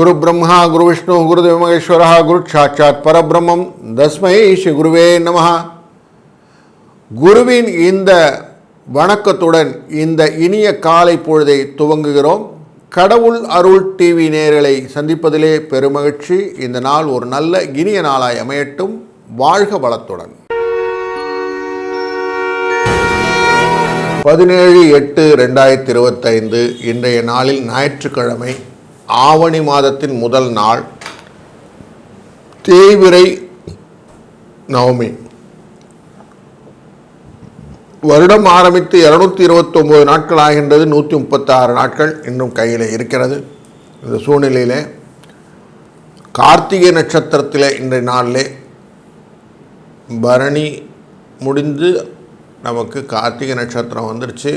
குரு பிரம்மா குரு விஷ்ணு குரு தேவமகேஸ்வர குரு சாட்சாத் பரபிரம்மம் தஸ்மை ஸ்ரீ குருவே நமஹ குருவின் இந்த வணக்கத்துடன் இந்த இனிய காலை பொழுதை துவங்குகிறோம். கடவுள் அருள் டிவி நேரலை சந்திப்பதிலே பெருமகிழ்ச்சி. இந்த நாள் ஒரு நல்ல இனிய நாளாய் அமையட்டும். வாழ்க வளத்துடன். பதினேழு எட்டு ரெண்டாயிரத்தி இருபத்தைந்து இன்றைய நாளில் ஞாயிற்றுக்கிழமை ஆவணி மாதத்தின் முதல் நாள் தேய்விரை நவமி. வருடம் ஆரம்பித்து இரநூத்தி இருபத்தொம்போது நாட்கள் ஆகின்றது நூற்றி முப்பத்தாறு நாட்கள் இன்னும் கையில் இருக்கிறது. இந்த சூழ்நிலையில் கார்த்திகை நட்சத்திரத்தில் இன்றைய நாளிலே பரணி முடிந்து நமக்கு கார்த்திகை நட்சத்திரம் வந்துடுச்சு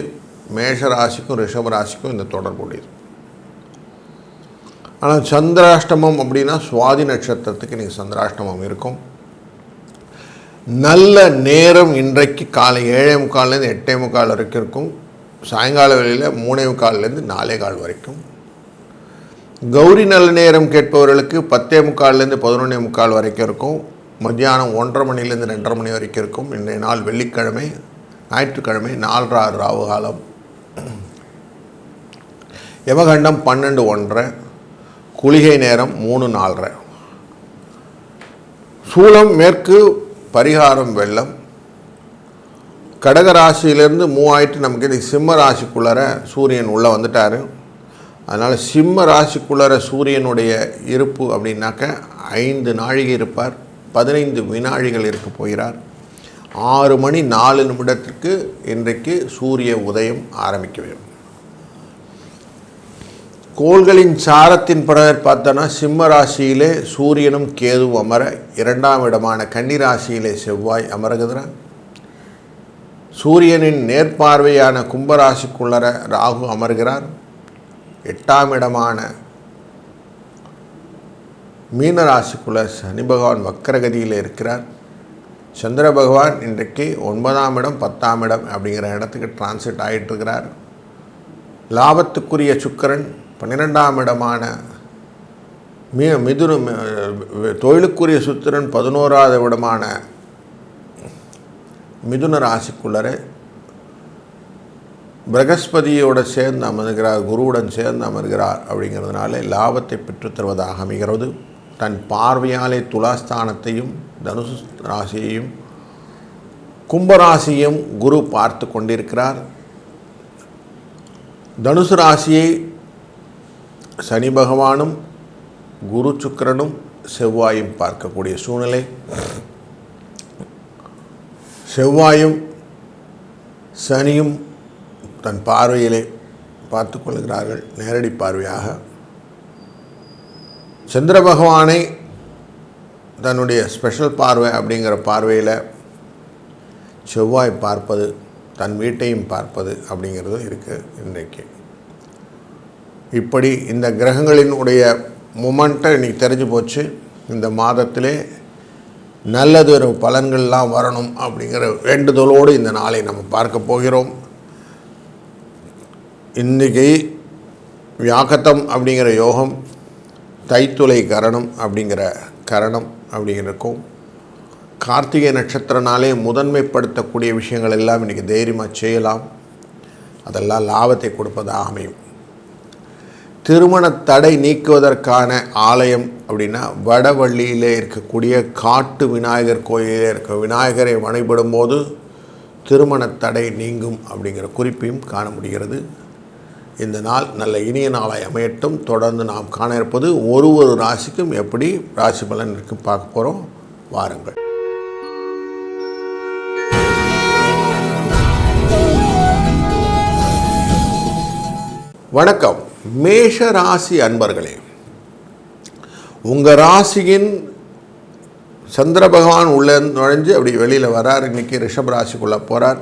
மேஷ ராசிக்கும் ரிஷப ராசிக்கும் இந்த தொடர்புடையது. ஆனால் சந்திராஷ்டமம் அப்படின்னா சுவாதி நட்சத்திரத்துக்கு நீங்கள் சந்திராஷ்டமம் இருக்கும். நல்ல நேரம் இன்றைக்கு காலை ஏழே முக்கால்லேருந்து எட்டே முக்கால் வரைக்கும் இருக்கும். சாயங்கால வேளையில் மூணே முக்கால்லேருந்து நாலே கால் வரைக்கும். கௌரி நல்ல நேரம் கேட்பவர்களுக்கு பத்தே முக்கால்லேருந்து பதினொன்னே முக்கால் வரைக்கும் இருக்கும். மத்தியானம் ஒன்றரை மணிலேருந்து ரெண்டரை மணி வரைக்கும் இருக்கும். இன்றைய நாள் வெள்ளிக்கிழமை ஞாயிற்றுக்கிழமை நாலரை ஆறு ராவு காலம் யமகண்டம் பன்னெண்டு ஒன்றரை. குளிகை நேரம் மூணு நாலரை. சூளம் மேற்கு பரிகாரம் வெள்ளம். கடக ராசியிலேருந்து மூவாயிட்டு நமக்கு இது சிம்ம ராசிக்குள்ளார சூரியன் உள்ளே வந்துட்டார். அதனால் சிம்ம ராசிக்குள்ளார சூரியனுடைய இருப்பு அப்படின்னாக்க ஐந்து நாழிகை இருப்பார் பதினைந்து வினாழிகள் இருக்க போகிறார். ஆறு மணி நாலு நிமிடத்திற்கு இன்றைக்கு சூரிய உதயம் ஆரம்பிக்க வேண்டும். கோள்களின் சாரத்தின் பிரகாரம் பார்த்தோன்னா சிம்ம ராசியிலே சூரியனும் கேதுவும் அமர இரண்டாம் இடமான கன்னி ராசியிலே செவ்வாய் அமருகிறார். சூரியனின் நேர்பார்வையான கும்பராசிக்குள்ளர ராகு அமர்கிறார். எட்டாம் இடமான மீன ராசிக்குள்ள சனி பகவான் வக்கரகதியில் இருக்கிறார். சந்திர பகவான் இன்றைக்கு ஒன்பதாம் இடம் பத்தாம் இடம் அப்படிங்கிற இடத்துக்கு டிரான்சிட் ஆகிட்டு இருக்கிறார் லாபத்துக்குரிய சுக்கரன் பன்னிரெண்டாம் இடமான மி மிதுனு தொழிலுக்குரிய சுத்திரன் பதினோராவது இடமான மிதுன ராசிக்குள்ளரே பிரகஸ்பதியோட சேர்ந்து அமர்கிறார் குருவுடன் சேர்ந்து அமர்கிறார் அப்படிங்கிறதுனால லாபத்தை பெற்றுத்தருவதாக அமைகிறது. தன் பார்வையாலே துலாஸ்தானத்தையும் தனுசு ராசியையும் கும்பராசியும் குரு பார்த்து கொண்டிருக்கிறார். தனுசு ராசியை சனி பகவானும் குரு சுக்கரனும் செவ்வாயும் பார்க்கக்கூடிய சூழ்நிலை. செவ்வாயும் சனியும் தன் பார்வையிலே பார்த்து கொள்கிறார்கள் நேரடி பார்வையாக. சந்திர பகவானை தன்னுடைய ஸ்பெஷல் பார்வை அப்படிங்கிற பார்வையில் செவ்வாய் பார்ப்பது தன் வீட்டையும் பார்ப்பது அப்படிங்கிறது இருக்குது இன்றைக்கு. இப்படி இந்த கிரகங்களினுடைய மூமெண்ட்டை இன்றைக்கி தெரிஞ்சு போச்சு. இந்த மாதத்திலே நல்லதொரு பலன்கள்லாம் வரணும் அப்படிங்கிற வேண்டுதலோடு இந்த நாளை நம்ம பார்க்க போகிறோம். இன்றைக்கி வியாக்கத்தம் அப்படிங்கிற யோகம் தைத்துளை கரணம் அப்படிங்கிற கரணம் அப்படிங்கிறக்கும் கார்த்திகை நட்சத்திரனாலே முதன்மைப்படுத்தக்கூடிய விஷயங்கள் எல்லாம் இன்றைக்கி தைரியமாக செய்யலாம். அதெல்லாம் லாபத்தை கொடுப்பதாக அமையும். திருமண தடை நீக்குவதற்கான ஆலயம் அப்படின்னா வடவள்ளியிலே இருக்கக்கூடிய காட்டு விநாயகர் கோயிலில் இருக்க விநாயகரை வழிபடும் போது திருமண தடை நீங்கும் அப்படிங்கிற குறிப்பையும் காண முடிகிறது. இந்த நாள் நல்ல இனிய நாளாய் அமையட்டும். தொடர்ந்து நாம் காண இருப்பது ஒரு ஒரு ராசிக்கும் எப்படி ராசி பலன் இருக்கு பார்க்க போகிறோம் வாருங்கள். வணக்கம். மேஷ ராசி அன்பர்களே உங்கள் ராசியின் சந்திர பகவான் உள்ளே நுழைஞ்சு அப்படி வெளியில் வரார். இன்றைக்கி ரிஷப் ராசிக்குள்ளே போகிறார்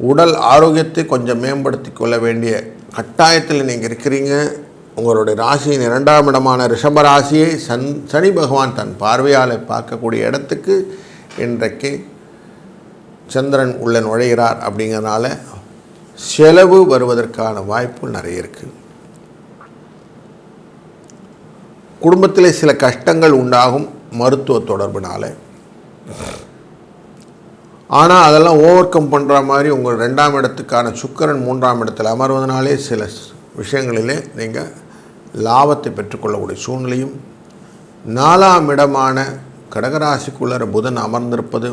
உடல் ஆரோக்கியத்தை கொஞ்சம் மேம்படுத்தி கொள்ள வேண்டிய கட்டாயத்தில் நீங்கள் இருக்கிறீங்க. உங்களுடைய ராசியின் இரண்டாம் இடமான ரிஷப ராசியை சன் சனி பகவான் தன் பார்வையால் பார்க்கக்கூடிய இடத்துக்கு இன்றைக்கு சந்திரன் உள்ள நுழைகிறார் அப்படிங்கிறனால செலவு வருவதற்கான வாய்ப்பு நிறைய இருக்குது குடும்பத்திலே சில கஷ்டங்கள் உண்டாகும் மருத்துவ தொடர்பினால். ஆனால் அதெல்லாம் ஓவர் கம் பண்ணுற மாதிரி உங்கள் ரெண்டாம் இடத்துக்கான சுக்கிரன் மூன்றாம் இடத்தில் அமர்வதனாலே சில விஷயங்களிலே நீங்கள் லாபத்தை பெற்றுக்கொள்ளக்கூடிய சூழ்நிலையும் நாலாம் இடமான கடகராசிக்குள்ளர புதன் அமர்ந்திருப்பது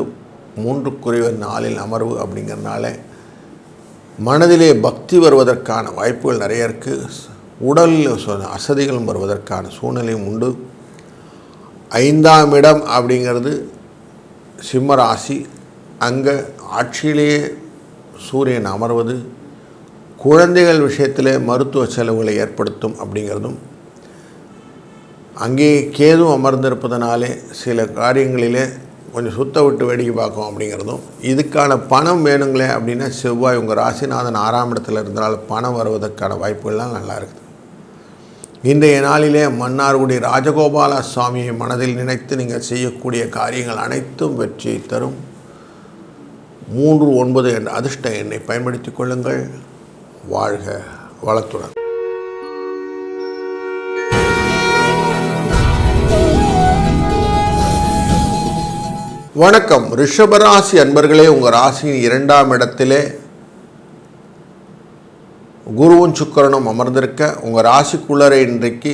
மூன்றுக்குரிய நாளில் அமர்வு அப்படிங்கிறனால மனதிலே பக்தி வருவதற்கான வாய்ப்புகள் நிறைய இருக்குது உடலில் அசதிகளும் வருவதற்கான சூழ்நிலையும் உண்டு. ஐந்தாம் இடம் அப்படிங்கிறது சிம்ம ராசி. அங்கே ஆட்சியிலேயே சூரியன் அமர்வது குழந்தைகள் விஷயத்தில் மருத்துவ செலவுகளை ஏற்படுத்தும் அப்படிங்கிறதும் அங்கே கேதும் அமர்ந்திருப்பதனாலே சில காரியங்களிலே கொஞ்சம் சுத்த விட்டு வேடிக்கை பார்க்கும் அப்படிங்கிறதும் இதுக்கான பணம் வேணுங்களே அப்படின்னா செவ்வாய் உங்கள் ராசிநாதன் ஆறாம் இடத்துல இருந்தால் பணம் வருவதற்கான வாய்ப்புகள்லாம் நல்லா இருக்குது. இன்றைய நாளிலே மன்னார்குடி ராஜகோபால சுவாமியை மனதில் நினைத்து நீங்கள் செய்யக்கூடிய காரியங்கள் அனைத்தும் வெற்றியை தரும். மூன்று ஒன்பது என்ற அதிர்ஷ்ட எண்ணை பயன்படுத்திக் கொள்ளுங்கள். வாழ்க வளத்துடன். வணக்கம். ரிஷபராசி அன்பர்களே உங்கள் ராசியின் இரண்டாம் இடத்திலே குருவும் சுக்கரனும் அமர்ந்திருக்க உங்கள் ராசிக்குள்ளரை இன்றைக்கு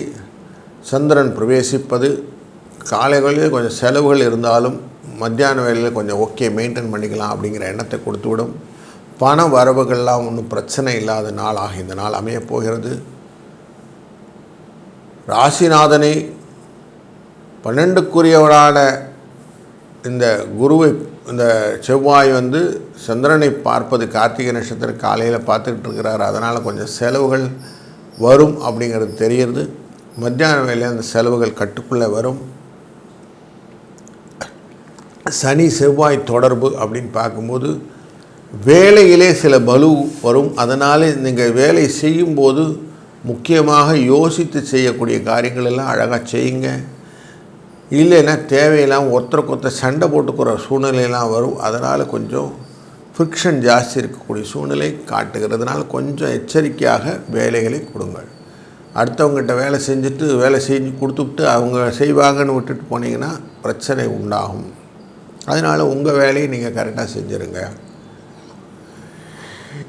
சந்திரன் பிரவேசிப்பது காலைகளில் கொஞ்சம் செலவுகள் இருந்தாலும் மத்தியான வேலையில் கொஞ்சம் ஓகே மெயின்டைன் பண்ணிக்கலாம் அப்படிங்கிற எண்ணத்தை கொடுத்துவிடும். பண வரவுகள்லாம் ஒன்றும் பிரச்சனை இல்லாத நாளாக இந்த நாள் அமையப்போகிறது ராசிநாதனை பன்னெண்டுக்குரியவரான இந்த குருவை இந்த செவ்வாய் வந்து சந்திரனை பார்ப்பது கார்த்திகை நட்சத்திரம் காலையில் பார்த்துக்கிட்டு இருக்கிறார். அதனால் கொஞ்சம் செலவுகள் வரும் அப்படிங்கிறது தெரியுது. மத்தியான வேலையில் அந்த செலவுகள் கட்டுக்குள்ளே வரும். சனி செவ்வாய் தொடர்பு அப்படின்னு பார்க்கும்போது வேலையிலே சில பலு வரும். அதனால் நீங்கள் வேலை செய்யும்போது முக்கியமாக யோசித்து செய்யக்கூடிய காரியங்கள் எல்லாம் அழகாக செய்யுங்க. இல்லைன்னா தேவையில்லாமல் ஒருத்தருக்கு ஒருத்தர் சண்டை போட்டுக்கிற சூழ்நிலையெல்லாம் வரும். அதனால் கொஞ்சம் ஃப்ரிக்ஷன் ஜாஸ்தி இருக்கக்கூடிய சூழ்நிலை காட்டுகிறதுனால கொஞ்சம் எச்சரிக்கையாக வேலைகளை கொடுங்கள். அடுத்தவங்ககிட்ட வேலை செஞ்சுட்டு வேலை செஞ்சு கொடுத்துட்டு அவங்க செய்வாங்கன்னு விட்டுட்டு போனீங்கன்னா பிரச்சனை உண்டாகும். அதனால் உங்கள் வேலையை நீங்கள் கரெக்டாக செஞ்சுருங்க.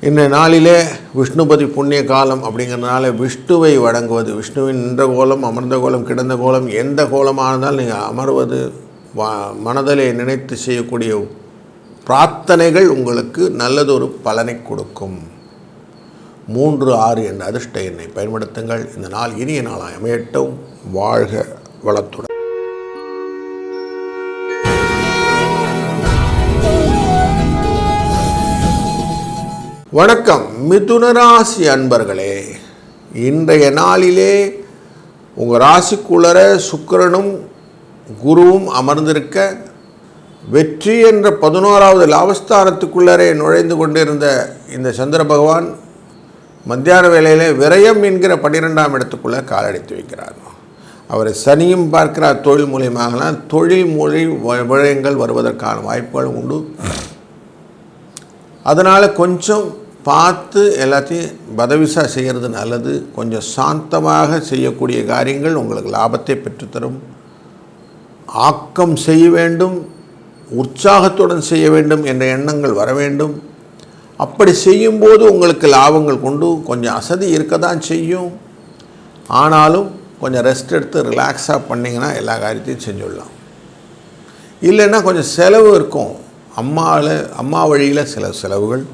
இந்த நாளிலே விஷ்ணுபதி புண்ணிய காலம் அப்படிங்கிறதுனால விஷ்ணுவை வழங்குவது விஷ்ணுவின் நின்ற கோலம் அமர்ந்த கோலம் கிடந்த கோலம் எந்த கோலமானதால் நீங்கள் அமர்வது வா மனதிலே நினைத்து செய்யக்கூடிய பிரார்த்தனைகள் உங்களுக்கு நல்லதொரு பலனை கொடுக்கும். மூன்று ஆறு என்ற அதிர்ஷ்ட எண்ணை பயன்படுத்துங்கள். இந்த நாள் இனிய நாளாக அமையட்டும். வாழ்க வளத்துடன். வணக்கம் மிதுன ராசி அன்பர்களே. இன்றைய நாளிலே உங்கள் ராசிக்குள்ளர சுக்கிரனும் குருவும் அமர்ந்திருக்க வெற்றி என்ற பதினோராவது லாபஸ்தானத்துக்குள்ளரே நுழைந்து கொண்டிருந்த இந்த சந்திர பகவான் மத்தியான வேலையில் விரயம் என்கிற பன்னிரெண்டாம் இடத்துக்குள்ளே காலடித்து வைக்கிறார். அவரை சனியும் பார்க்கிறார் தொழில் மூலியமாகலாம் தொழில் மொழி வ- வருவதற்கான வாய்ப்புகளும் உண்டு. அதனால் கொஞ்சம் பார்த்து எல்லாத்தையும் பதவிசா செய்கிறது நல்லது. கொஞ்சம் சாந்தமாக செய்யக்கூடிய காரியங்கள் உங்களுக்கு லாபத்தை பெற்றுத்தரும். ஆக்கம் செய்ய வேண்டும். உற்சாகத்துடன் செய்ய வேண்டும் என்ற எண்ணங்கள் வர வேண்டும். அப்படி செய்யும்போது உங்களுக்கு லாபங்கள் கொண்டு கொஞ்சம் அசதி இருக்க தான் செய்யும். ஆனாலும் கொஞ்சம் ரெஸ்ட் எடுத்து ரிலாக்ஸாக பண்ணிங்கன்னா எல்லா காரியத்தையும் செஞ்சுடலாம். இல்லைன்னா கொஞ்சம் செலவு இருக்கும். அம்மாவில் அம்மா வழியில் சில செலவுகள்.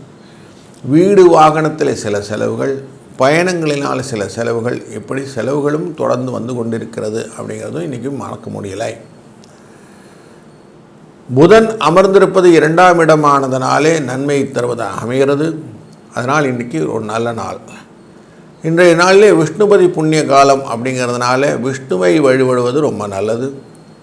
வீடு வாகனத்தில் சில செலவுகள் பயணங்களினால் சில செலவுகள் இப்படி செலவுகளும் தொடர்ந்து வந்து கொண்டிருக்கிறது அப்படிங்கிறதும் இன்றைக்கி மறக்க முடியலை. புதன் அமர்ந்திருப்பது இரண்டாம் இடமானதனாலே நன்மை தருவதாக அமைகிறது. அதனால் இன்றைக்கி ஒரு நல்ல நாள். இன்றைய நாளிலே விஷ்ணுபதி புண்ணிய காலம் அப்படிங்கிறதுனால விஷ்ணுவை வழிபடுவது ரொம்ப நல்லது.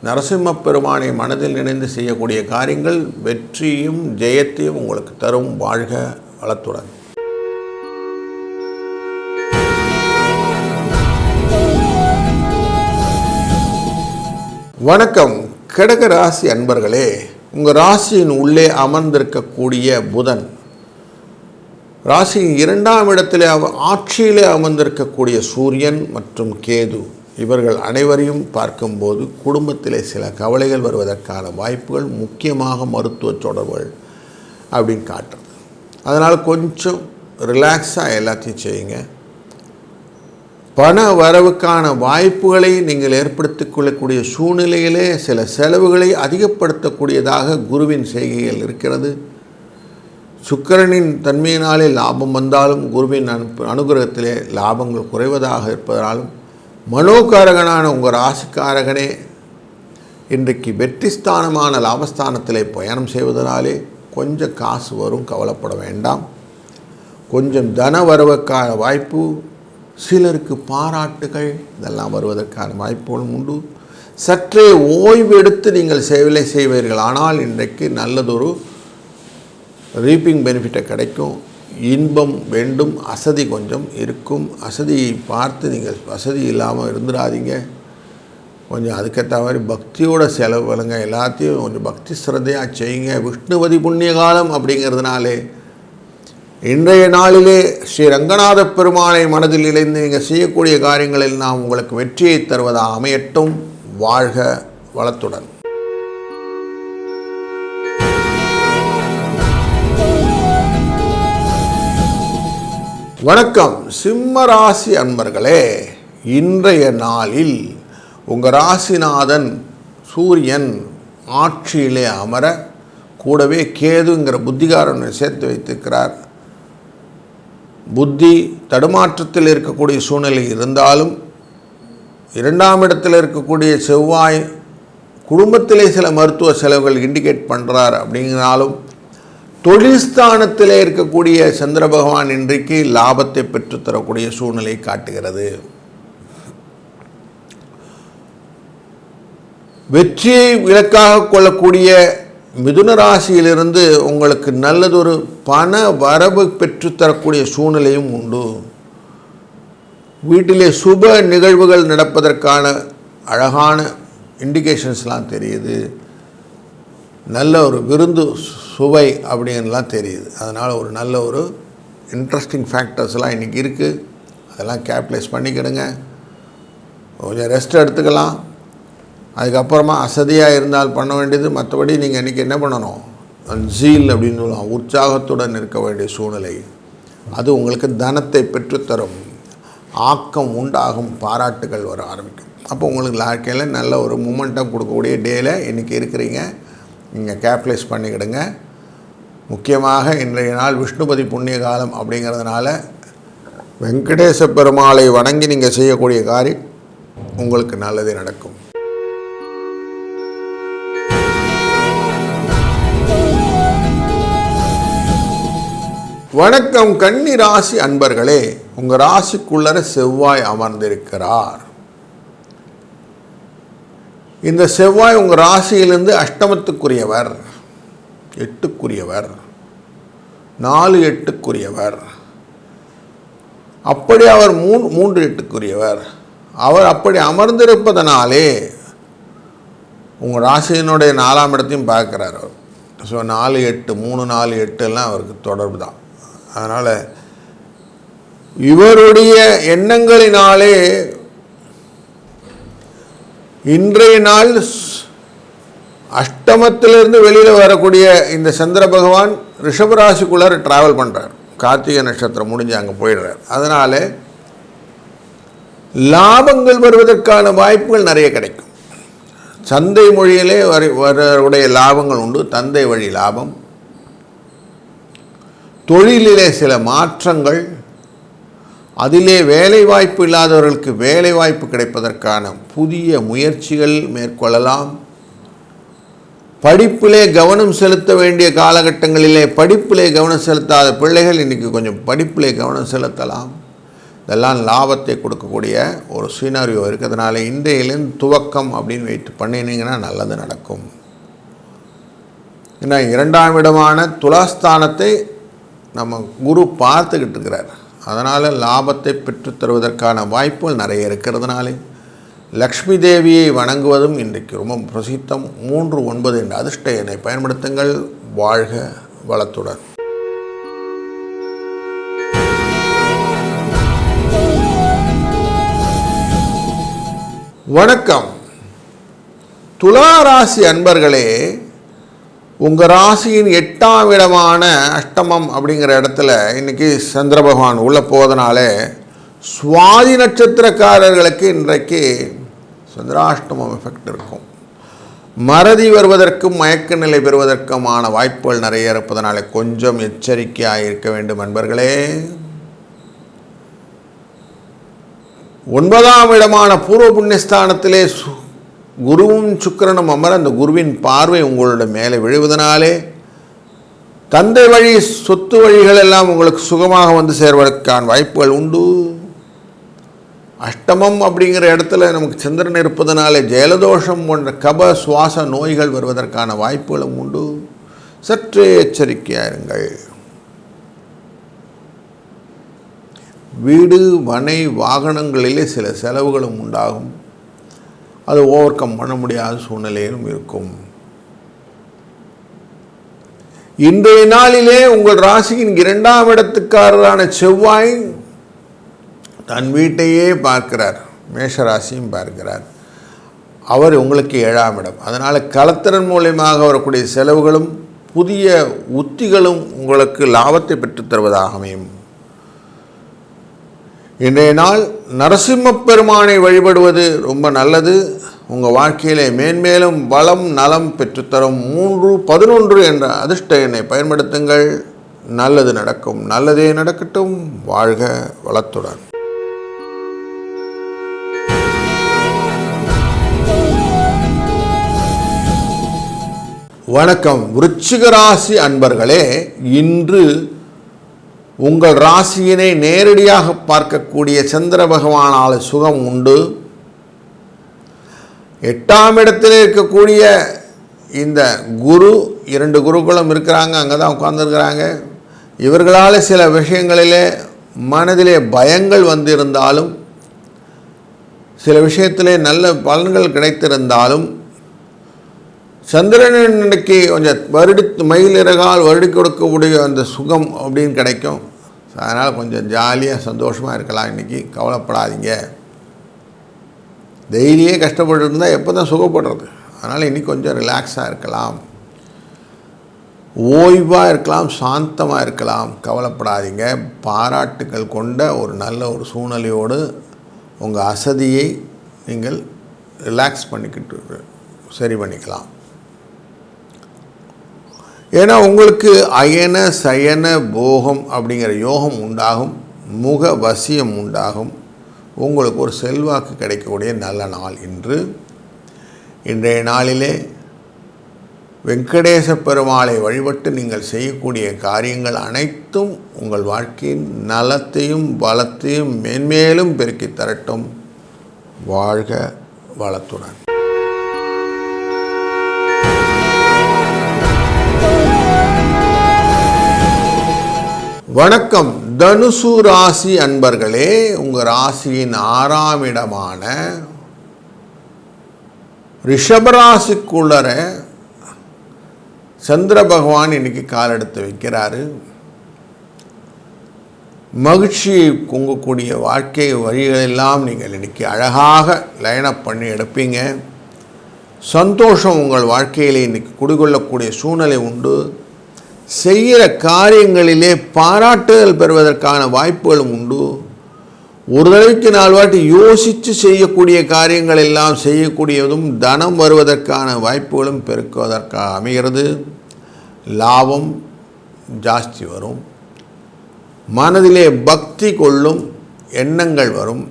நரசிம்ம பெருமானை மனதில் நினைந்து செய்யக்கூடிய காரியங்கள் வெற்றியும் ஜெயத்தையும் உங்களுக்கு தரும் வாழ்க. வளத்துடன். வணக்கம். கடக ராசி அன்பர்களே உங்கள் ராசியின் உள்ளே அமர்ந்திருக்கக்கூடிய புதன். ராசியின் இரண்டாம் இடத்திலே அவ ஆட்சியிலே அமர்ந்திருக்கக்கூடிய சூரியன் மற்றும் கேது. இவர்கள் அனைவரையும் பார்க்கும்போது குடும்பத்திலே சில கவலைகள் வருவதற்கான வாய்ப்புகள் முக்கியமாக மருத்துவ தொடர்புகள் அப்படின்னு காட்டுறது அதனால் கொஞ்சம் ரிலாக்ஸாக எல்லாத்தையும் செய்யுங்க. பண வரவுக்கான வாய்ப்புகளை நீங்கள் ஏற்படுத்திக் கொள்ளக்கூடிய சூழ்நிலையிலே சில செலவுகளை அதிகப்படுத்தக்கூடியதாக குருவின் செய்கைகள் இருக்கிறது. சுக்கிரனின் தன்மையினாலே லாபம் வந்தாலும் குருவின் அனு அனுகிரகத்திலே லாபங்கள் குறைவதாக இருப்பதாலும் மனோகாரகனான உங்கள் ராசிக்காரகனே இன்றைக்கு வெற்றி ஸ்தானமான லாபஸ்தானத்திலே பயணம் செய்வதனாலே கொஞ்சம் காசு வரும் கவலைப்பட வேண்டாம். கொஞ்சம் தன வரவுக்கான வாய்ப்பு சிலருக்கு பாராட்டுகள் இதெல்லாம் வருவதற்கான வாய்ப்புகளும் உண்டு. சற்றே ஓய்வு எடுத்து நீங்கள் சேவலை செய்வீர்கள் ஆனால் இன்றைக்கு நல்லதொரு ரீப்பிங் பெனிஃபிட்டை கிடைக்கும். இன்பம் வேண்டும் அசதி கொஞ்சம் இருக்கும். அசதியை பார்த்து நீங்கள் வசதி இல்லாமல் இருந்துடாதீங்க கொஞ்சம் அதுக்கேற்ற மாதிரி பக்தியோட செலவு பண்ணுங்க. எல்லாத்தையும் கொஞ்சம் பக்தி சிரத்தையாக செய்யுங்க. விஷ்ணுவதி புண்ணிய காலம் அப்படிங்கிறதுனாலே இன்றைய நாளிலே ஸ்ரீ ரங்கநாத பெருமானை மனதில் இணைந்து நீங்கள் செய்யக்கூடிய காரியங்களில் நாம் உங்களுக்கு வெற்றியை தருவதாக அமையட்டும். வாழ்க வளத்துடன். வணக்கம். சிம்மராசி அன்பர்களே இன்றைய நாளில் உங்கள் ராசிநாதன் சூரியன் ஆட்சியிலே அமர கூடவே கேதுங்கிற புத்திகாரனை சேர்த்து வைத்திருக்கிறார். புத்தி தடுமாற்றத்தில் இருக்கக்கூடிய சூழ்நிலை இருந்தாலும் இரண்டாம் இடத்தில் இருக்கக்கூடிய செவ்வாய் குடும்பத்திலே சில மருத்துவ செலவுகள் இண்டிகேட் பண்ணுறார் அப்படிங்கிறாலும் தொழில்ஸ்தானத்திலே இருக்கக்கூடிய சந்திர பகவான் இன்றைக்கு லாபத்தை பெற்றுத்தரக்கூடிய சூழ்நிலை காட்டுகிறது. வெற்றியை இலக்காக கொள்ளக்கூடிய மிதுன ராசியிலிருந்து உங்களுக்கு நல்லதொரு பண வரவு பெற்றுத்தரக்கூடிய சூழ்நிலையும் உண்டு. வீட்டிலே சுப நிகழ்வுகள் நடப்பதற்கான அழகான இண்டிகேஷன்ஸ்லாம் தெரியுது. நல்ல ஒரு விருந்து சுவை அப்படின்லாம் தெரியுது. அதனால் ஒரு நல்ல ஒரு இன்ட்ரெஸ்டிங் ஃபேக்டர்ஸ்லாம் இன்றைக்கி இருக்குது அதெல்லாம் கேப்டலைஸ் பண்ணிக்கிடுங்க. கொஞ்சம் ரெஸ்ட் எடுத்துக்கலாம். அதுக்கப்புறமா அசதியாக இருந்தால் பண்ண வேண்டியது மற்றபடி நீங்கள் இன்றைக்கி என்ன பண்ணணும்? ஜீல் அப்படின்னு சொல்லலாம் உற்சாகத்துடன் இருக்க வேண்டிய சூழ்நிலை. அது உங்களுக்கு தனத்தை பெற்றுத்தரும். ஆக்கம் உண்டாகும் பாராட்டுகள் வர ஆரம்பிக்கும். அப்போ உங்களுக்கு வாழ்க்கையில் நல்ல ஒரு மூமெண்டம் கொடுக்கக்கூடிய டேயில் இன்றைக்கி இருக்கிறீங்க. நீங்கள் கேப்டலைஸ் பண்ணிக்கிடுங்க. முக்கியமாக இன்றைய நாள் விஷ்ணுபதி புண்ணிய காலம் அப்படிங்கிறதுனால வெங்கடேச பெருமாளை வணங்கி நீங்கள் செய்யக்கூடிய காரியம் உங்களுக்கு நல்லதே நடக்கும். வணக்கம் கன்னி ராசி அன்பர்களே உங்கள் ராசிக்குள்ளர செவ்வாய் அமர்ந்திருக்கிறார். இந்த செவ்வாய் உங்கள் ராசியிலிருந்து அஷ்டமத்துக்குரியவர் எட்டுக்குரியவர் நாலு எட்டுக்குரியவர். அப்படி அவர் மூணு மூன்று எட்டுக்குரியவர். அவர் அப்படி அமர்ந்திருப்பதனாலே உங்கள் ராசியினுடைய நாலாம் இடத்தையும் பார்க்குறார் அவர். ஸோ நாலு எட்டு மூணு நாலு எட்டுலாம் அவருக்கு தொடர்பு தான் அதனால் இவருடைய எண்ணங்களினாலே இன்றைய நாள் அஷ்டமத்திலிருந்து வெளியில் வரக்கூடிய இந்த சந்திர பகவான் ரிஷபராசிக்குள்ளார ட்ராவல் பண்ணுறார் கார்த்திகை நட்சத்திரம் முடிஞ்சு அங்கே போயிடுறார். அதனால் லாபங்கள் வருவதற்கான வாய்ப்புகள் நிறைய கிடைக்கும். சந்தை மொழியிலே வர வரவுடைய லாபங்கள் உண்டு. தந்தை வழி லாபம். தொழிலிலே சில மாற்றங்கள் அதிலே வேலை வாய்ப்பு இல்லாதவர்களுக்கு வேலை வாய்ப்பு கிடைப்பதற்கான புதிய முயற்சிகள் மேற்கொள்ளலாம். படிப்பிலே கவனம் செலுத்த வேண்டிய காலகட்டங்களிலே படிப்பிலே கவனம் செலுத்தாத பிள்ளைகள் இன்றைக்கி கொஞ்சம் படிப்பிலே கவனம் செலுத்தலாம். இதெல்லாம் லாபத்தை கொடுக்கக்கூடிய ஒரு சீனாரியோ இருக்கிறதுனால இன்றையிலிருந்து துவக்கம் அப்படின்னு வைத்து பண்ணினீங்கன்னா நல்லது நடக்கும். ஏன்னா இரண்டாம் இடமான துலாஸ்தானத்தை நம்ம குரு பார்த்துக்கிட்டு இருக்கிறார். அதனால் லாபத்தை பெற்றுத் தருவதற்கான வாய்ப்புகள் நிறைய இருக்கிறதுனாலே லக்ஷ்மி தேவியை வணங்குவதும் இன்றைக்கு ரொம்ப பிரசித்தம். மூன்று ஒன்பது என்ற அதிர்ஷ்ட எண்ணை பயன்படுத்துங்கள். வாழ்க வளத்துடன். வணக்கம். துலா ராசி அன்பர்களே உங்கள் ராசியின் எட்டாம் இடமான அஷ்டமம் அப்படிங்கிற இடத்துல இன்னைக்கு சந்திர பகவான் உள்ளே போவதனாலே சுவாதி நட்சத்திரக்காரர்களுக்கு இன்றைக்கு சந்திராஷ்டமம் எஃபெக்ட் இருக்கும். மறதி வருவதற்கும் மயக்க நிலை பெறுவதற்குமான வாய்ப்புகள் நிறைய இருப்பதனால கொஞ்சம் எச்சரிக்கையாக இருக்க வேண்டும் நண்பர்களே. ஒன்பதாம் இடமான பூர்வ புண்ணியஸ்தானத்திலே சு- குருவும் சுக்கிரனும் அமர அந்த குருவின் பார்வை உங்களோட மேலே விழுவதனாலே தந்தை வழி சொத்து வழிகள் எல்லாம் உங்களுக்கு சுகமாக வந்து சேர்வதற்கான வாய்ப்புகள் உண்டு. அஷ்டமம் அப்படிங்கிற இடத்துல நமக்கு சந்திரன் இருப்பதனாலே ஜெயலதோஷம் போன்ற கப சுவாச நோய்கள் வருவதற்கான வாய்ப்புகளும் உண்டு. சற்றே எச்சரிக்கையாருங்கள் வீடு மனை வாகனங்களிலே சில செலவுகளும் உண்டாகும். அது ஓவர் கம் பண்ண முடியாத சூழ்நிலையிலும் இருக்கும். இன்றைய நாளிலே உங்கள் ராசியின் இரண்டாம் இடத்துக்காரரான செவ்வாய் தன் வீட்டையே பார்க்கிறார். மேஷ ராசியும் பார்க்கிறார். அவர் உங்களுக்கு ஏழாம் இடம். அதனால் களத்திறன் மூலியமாக வரக்கூடிய செலவுகளும் புதிய உத்திகளும் உங்களுக்கு லாபத்தை பெற்றுத் தருவதாக அமையும். இன்றைய நாள் நரசிம்மப் பெருமானை வழிபடுவது ரொம்ப நல்லது. உங்கள் வாழ்க்கையிலே மேன்மேலும் வளம் நலம் பெற்றுத்தரும் மூன்று பதினொன்று என்ற அதிர்ஷ்ட எண்ணை பயன்படுத்துங்கள். நல்லது நடக்கும். நல்லதே நடக்கட்டும். வாழ்க வளத்துடன். வணக்கம். விருச்சிக ராசி அன்பர்களே இன்று உங்கள் ராசியினை நேரடியாக பார்க்கக்கூடிய சந்திர பகவானால் சுகம் உண்டு. எட்டாம் இடத்தில் இருக்கக்கூடிய இந்த குரு இரண்டு குருக்களும் இருக்கிறாங்க அங்கே தான் உட்கார்ந்துருக்கிறாங்க. இவர்களால் சில விஷயங்களிலே மனதிலே பயங்கள் வந்திருந்தாலும் சில விஷயத்திலே நல்ல பலன்கள் கிடைத்திருந்தாலும் சந்திரன் இன்னைக்கு கொஞ்சம் வருடி மயிலிறகால் வருடி கொடுக்கக்கூடிய அந்த சுகம் அப்படின்னு கிடைக்கும். அதனால் கொஞ்சம் ஜாலியாக சந்தோஷமாக இருக்கலாம் இன்றைக்கி கவலைப்படாதீங்க. டெய்லியே கஷ்டப்பட்டு இருந்தால் எப்போ தான் சுகப்படுறது? அதனால் இன்னைக்கு கொஞ்சம் ரிலாக்ஸாக இருக்கலாம். ஓய்வாக இருக்கலாம் சாந்தமாக இருக்கலாம். கவலைப்படாதீங்க. பாராட்டுக்கள் கொண்ட ஒரு நல்ல ஒரு சூழ்நிலையோடு உங்கள் அசதியை நீங்கள் ரிலாக்ஸ் பண்ணிக்கிட்டு சரி பண்ணிக்கலாம். ஏன்னா உங்களுக்கு அயன சயன போகம் அப்படிங்கிற யோகம் உண்டாகும் முக வசியம் உண்டாகும். உங்களுக்கு ஒரு செல்வாக்கு கிடைக்கக்கூடிய நல்ல நாள் இன்று. இன்றைய நாளிலே வெங்கடேச பெருமாளை வழிபட்டு நீங்கள் செய்யக்கூடிய காரியங்கள் அனைத்தும் உங்கள் வாழ்க்கையின் நலத்தையும் பலத்தையும் மென்மேலும் பெருக்கி தரட்டும். வாழ்க வளத்துடன். வணக்கம். தனுசு ராசி அன்பர்களே உங்கள் ராசியின் ஆறாம் இடமான ரிஷபராசிக்குள்ளர சந்திர பகவான் இன்னைக்கு கால் எடுத்து வைக்கிறாரு. மகிழ்ச்சியை பொங்கக்கூடிய வாழ்க்கை வழிகளெல்லாம் நீங்கள் இன்னைக்கு அழகாக லைனப் பண்ணி எடுப்பீங்க. சந்தோஷம் உங்கள் வாழ்க்கையிலே இன்னைக்கு குடிகொள்ளக்கூடிய சூழ்நிலை உண்டு. செய்கிற காரியங்களிலே பாராட்டுதல் பெறுவதற்கான வாய்ப்புகளும் உண்டு. ஒரு தடவைக்கு நாலு வாட்டி யோசித்து செய்யக்கூடிய காரியங்கள் எல்லாம் செய்யக்கூடியதும் தனம் வருவதற்கான வாய்ப்புகளும் பெருக்குவதற்காக அமைகிறது. லாபம் ஜாஸ்தி வரும். மனதிலே பக்தி கொள்ளும் எண்ணங்கள் வரும்.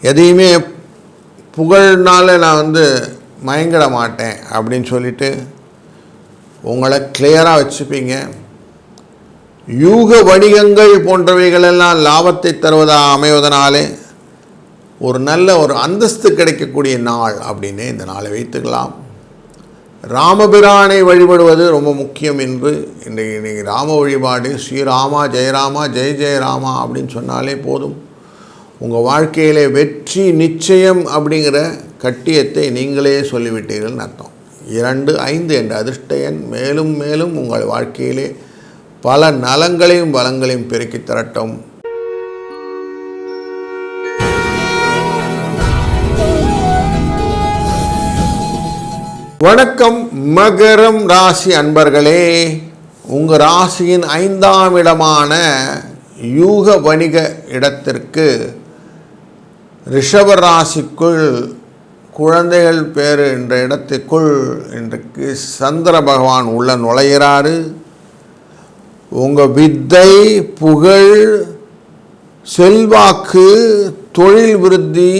எதையுமே புகழ்னால நான் வந்து மயங்கிட மாட்டேன் அப்படின்னு சொல்லிட்டு உங்களை கிளியராக வச்சுப்பீங்க. யூக வணிகங்கள் போன்றவைகளெல்லாம் லாபத்தை தருவதாக அமைவதனாலே ஒரு நல்ல ஒரு அந்தஸ்து கிடைக்கக்கூடிய நாள் அப்படின்னு இந்த நாளை வைத்துக்கலாம். ராமபிரானை வழிபடுவது ரொம்ப முக்கியம் என்று இன்றைக்கு இன்றைக்கி ராம வழிபாடு ஸ்ரீராமா ஜெயராமா ஜெய ஜெயராமா அப்படின்னு சொன்னாலே போதும். உங்கள் வாழ்க்கையிலே வெற்றி நிச்சயம் அப்படிங்கிற கட்டியத்தை நீங்களே சொல்லிவிட்டீர்கள்னு அர்த்தம். இரண்டு ஐந்து என்ற அதிர்ஷ்ட எண் மேலும் மேலும் உங்கள் வாழ்க்கையிலே பல நலங்களையும் வளங்களையும் பெருக்கித் தரட்டும். வணக்கம் மகரம் ராசி அன்பர்களே. உங்கள் ராசியின் ஐந்தாம் இடமான யூக வணிக இடத்திற்கு ரிஷப ராசிக்குள் குழந்தைகள் பேர் என்ற இடத்துக்குள் இன்றைக்கு சந்திர பகவான் உள்ள நுழையிறாரு. உங்கள் வித்தை புகழ் செல்வாக்கு தொழில் விருத்தி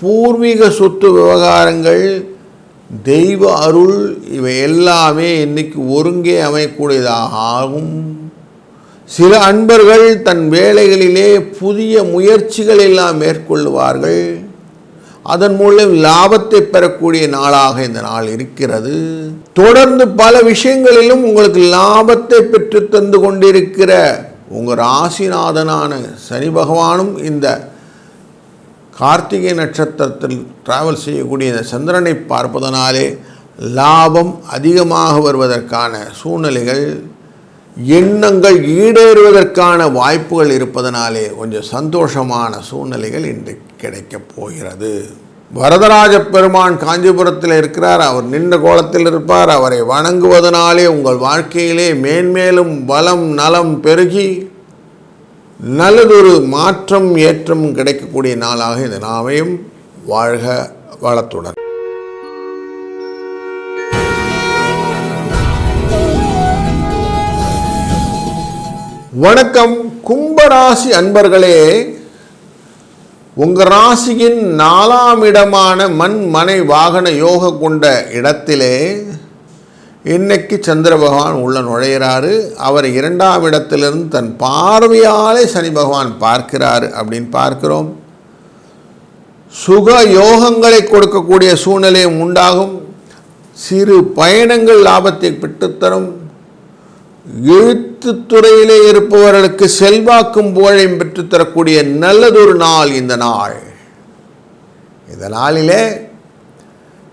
பூர்வீக சொத்து விவகாரங்கள் தெய்வ அருள் இவை எல்லாமே இன்னைக்கு ஒருங்கே அமையக்கூடியதாக ஆகும். சில அன்பர்கள் தன் வேலைகளிலே புதிய முயற்சிகள் எல்லாம் மேற்கொள்ளுவார்கள். அதன் மூலம் லாபத்தை பெறக்கூடிய நாளாக இந்த நாள் இருக்கிறது. தொடர்ந்து பல விஷயங்களிலும் உங்களுக்கு லாபத்தை பெற்று தந்து கொண்டிருக்கிற உங்கள் ராசிநாதனான சனி பகவானும் இந்த கார்த்திகை நட்சத்திரத்தில் டிராவல் செய்யக்கூடிய இந்த சந்திரனை பார்ப்பதனாலே லாபம் அதிகமாக வருவதற்கான சூழ்நிலைகள் எண்ணங்கள் ஈடேறுவதற்கான வாய்ப்புகள் இருப்பதனாலே கொஞ்சம் சந்தோஷமான சூழ்நிலைகள் இன்று கிடைக்கப் போகிறது. வரதராஜ பெருமான் காஞ்சிபுரத்தில் இருக்கிறார். அவர் நின்ற கோலத்தில் இருப்பார். அவரை வணங்குவதனாலே உங்கள் வாழ்க்கையிலே மேன்மேலும் பலம் நலம் பெருகி நல்லதொரு மாற்றம் ஏற்றம் கிடைக்கக்கூடிய நாளாக இந்த நாமையும் வாழ்க வளத்துடன். வணக்கம் கும்பராசி அன்பர்களே. உங்கள் ராசியின் நாலாம் இடமான மண் மனை வாகன யோக கொண்ட இடத்திலே இன்னைக்கு சந்திர பகவான் உள்ள நுழையிறாரு. அவர் இரண்டாம் இடத்திலிருந்து தன் பார்வையாலே சனி பகவான் பார்க்கிறார் அப்படின்னு பார்க்கிறோம். சுக யோகங்களை கொடுக்கக்கூடிய சூழ்நிலையும் உண்டாகும். சிறு பயணங்கள் லாபத்தை பெற்றுத்தரும். எழுத்துத்துறையிலே இருப்பவர்களுக்கு செல்வாக்கும் புகழையும் பெற்றுத்தரக்கூடிய நல்லதொரு நாள் இந்த நாள். இந்த நாளிலே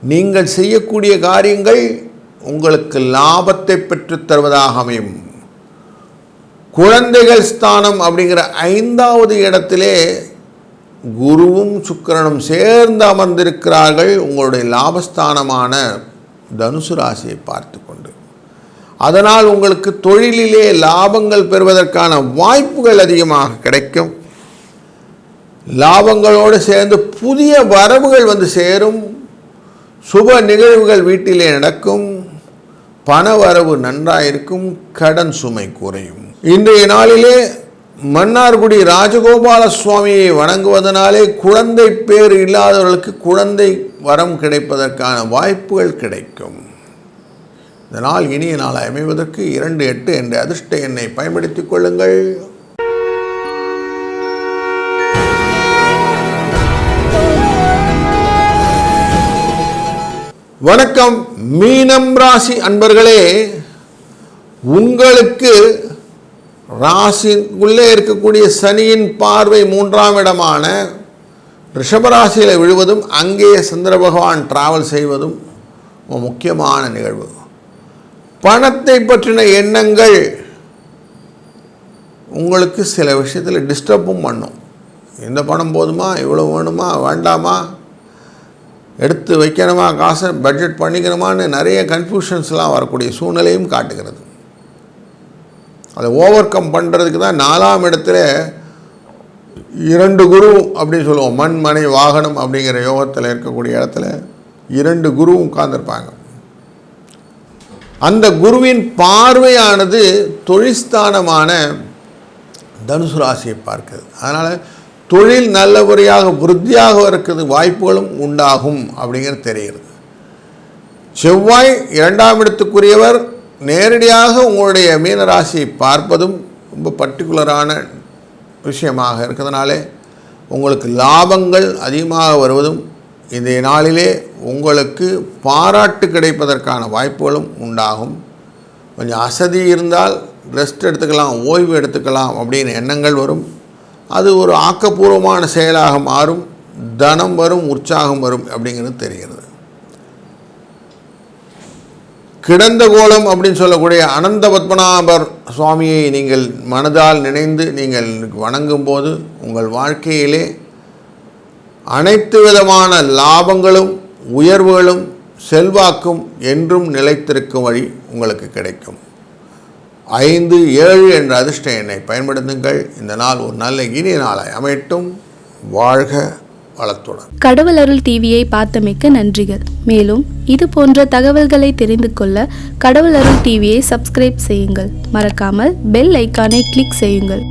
நீங்கள் செய்யக்கூடிய காரியங்கள் உங்களுக்கு லாபத்தை பெற்றுத் தருவதாக அமையும். குழந்தைகள் ஸ்தானம் அப்படிங்கிற ஐந்தாவது இடத்திலே குருவும் சுக்கிரனும் சேர்ந்து அமர்ந்திருக்கிறார்கள். உங்களுடைய லாபஸ்தானமான தனுசு ராசியை பார்த்து கொண்டு அதனால் உங்களுக்கு தொழிலிலே லாபங்கள் பெறுவதற்கான வாய்ப்புகள் அதிகமாக கிடைக்கும். லாபங்களோடு சேர்ந்து புதிய வரவுகள் வந்து சேரும். சுப நிகழ்வுகள் வீட்டிலே நடக்கும். பண வரவு நன்றாயிருக்கும். கடன் சுமை குறையும். இன்றைய நாளிலே மன்னார்குடி ராஜகோபால சுவாமியை வணங்குவதனாலே குழந்தை பேர் இல்லாதவர்களுக்கு குழந்தை வரம் கிடைப்பதற்கான வாய்ப்புகள் கிடைக்கும். இந்த நாள் இனிய நாளாக அமைவதற்கு இரண்டு எட்டு என்ற அதிர்ஷ்ட எண்ணை பயன்படுத்திக் கொள்ளுங்கள். வணக்கம். மீனம் ராசி அன்பர்களே உங்களுக்கு ராசி உள்ளே இருக்கக்கூடிய சனியின் பார்வை மூன்றாம் இடமான ரிஷபராசியில் விழுவதும் அங்கே சந்திர பகவான் டிராவல் செய்வதும் முக்கியமான நிகழ்வு. பணத்தை பற்றின எண்ணங்கள் உங்களுக்கு சில விஷயத்தில் டிஸ்டர்பும் பண்ணும். இந்த பணம் போதுமா? இவ்வளோ வேணுமா? வேண்டாமா? எடுத்து வைக்கணுமா? காசை பட்ஜெட் பண்ணிக்கணுமான்னு நிறைய கன்ஃபியூஷன்ஸ்லாம் வரக்கூடிய சூழ்நிலையும் காட்டுகிறது. அதை ஓவர் கம் பண்ணுறதுக்கு தான் நாலாம் இடத்துல இரண்டு குரு அப்படின்னு சொல்லுவோம். மண் மனை வாகனம் அப்படிங்கிற யோகத்தில் இருக்கக்கூடிய இடத்துல இரண்டு குருவும் உட்கார்ந்துருப்பாங்க. அந்த குருவின் பார்வையானது தொழில்ஸ்தானமான தனுசு ராசியை பார்க்குது. அதனால் தொழில் நல்லபடியாக விருத்தியாக இருக்கிறது வாய்ப்புகளும் உண்டாகும் அப்படிங்கிறது தெரிகிறது. செவ்வாய் இரண்டாம் இடத்துக்குரியவர் நேரடியாக உங்களுடைய மீனராசியை பார்ப்பதும் ரொம்ப பர்டிகுலரான விஷயமாக இருக்கிறதுனாலே உங்களுக்கு லாபங்கள் அதிகமாக வருவதும் இன்றைய நாளிலே உங்களுக்கு பாராட்டு கிடைப்பதற்கான வாய்ப்புகளும் உண்டாகும். கொஞ்சம் அசதி இருந்தால் ரெஸ்ட் எடுத்துக்கலாம் ஓய்வு எடுத்துக்கலாம் அப்படின்னு எண்ணங்கள் வரும். அது ஒரு ஆக்கப்பூர்வமான செயலாக மாறும். தனம் வரும் உற்சாகம் வரும் அப்படிங்கிறது தெரிகிறது. கிடந்த கோலம் அப்படின்னு சொல்லக்கூடிய அனந்த பத்மநாபர் சுவாமியை நீங்கள் மனதால் நினைந்து நீங்கள் வணங்கும் போது உங்கள் வாழ்க்கையிலே அனைத்து விதமான லாபங்களும் உயர்வுகளும் செல்வாக்கும் என்றும் நிலைத்திருக்கும் வழி உங்களுக்கு கிடைக்கும். ஐந்து ஏழு என்ற அதிர்ஷ்ட எண்ணை பயன்படுத்துங்கள். இந்த நாள் ஒரு நல்ல இனிய நாளை அமையட்டும். வாழ்க வளத்துடன். கடவுள் அருள் டிவியை பார்த்தமைக்க நன்றிகள். மேலும் இது போன்ற தகவல்களை தெரிந்து கொள்ள கடவுள் அருள் டிவியை சப்ஸ்கிரைப் செய்யுங்கள். மறக்காமல் பெல் ஐக்கானை கிளிக் செய்யுங்கள்.